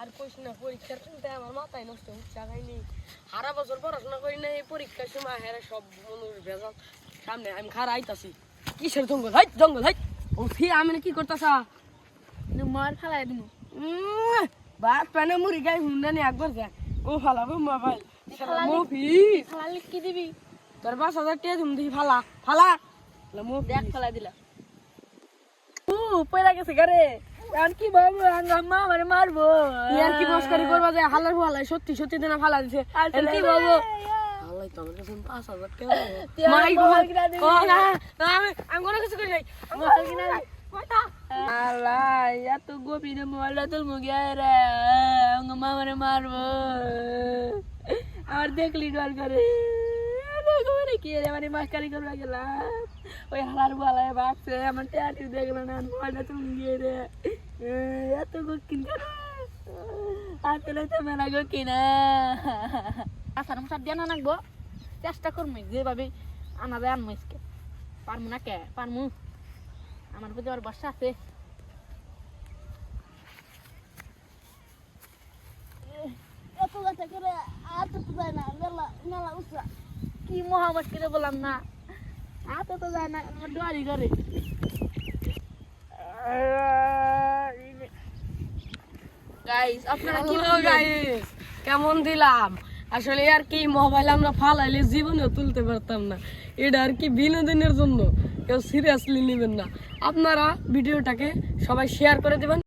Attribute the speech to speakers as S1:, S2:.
S1: আর কইস না পরীক্ষার চিন্তায় আমার মাথায় নষ্ট হচ্ছে আগাইনি সারা বছর পড়াশোনা করি না এই পরীক্ষার সময় হেরে সব মানুষ ভেজাল। সামনে আমি খারা আইতাছি। কিসের জঙ্গল? হাইট জঙ্গল হাইট ও ফি আমি কি করতাছা?
S2: মার ফেলাই দিমু।
S1: বাত পানে মুড়ি গাই হুন্ডানি একবার যা ও ফালাবো মোবাইল মো ফি।
S2: ফেলালে কি দিবি?
S1: তোর পাঁচ হাজার টাকা তুমি দেখি ফালা। ফালা।
S2: দেখ ফেলাই দিলা ও পয়লা গেছে গারে আর কি বাবু আম্মা আমারে মারবো।
S1: ইয়ার কি মস্কারি করবা যে হালার সত্যি সত্যি দিনা ফালা দিছে। কি আমি কোনো কিছু করি নাই।
S2: আল্লাহ এত গোপীনে মোবাইলটা রে। মারবো। আর দেখলি ডর করে। কি রে মানে মাস্কারি করবা গেলাম ওই হালার বালায় বাগছে আমার ট্যাটু দেখল না মোবাইলটা তুল মুখে রে এত গোকিন করে আসলে তো মেলা গোকিনা আসার মশার দিয়ে না নাকবো চেষ্টা করব যেভাবে আনা যায় আনব আজকে পারমু না কে পারমু আমার প্রতি আর বর্ষা আছে এত গাছে করে আর তো যায় না মেলা মেলা উৎসা কি মহা মুশকিলে বললাম না? তো যায় না আমার ডোয়ারি করে গাইস আপনারা কি
S1: গাইস কেমন দিলাম? আসলে আর কি মোবাইল আমরা ফালাইলে জীবনেও তুলতে পারতাম না। এটা আর কি বিনোদনের জন্য। কেউ সিরিয়াসলি নেবেন না। আপনারা ভিডিওটাকে সবাই শেয়ার করে দেবেন।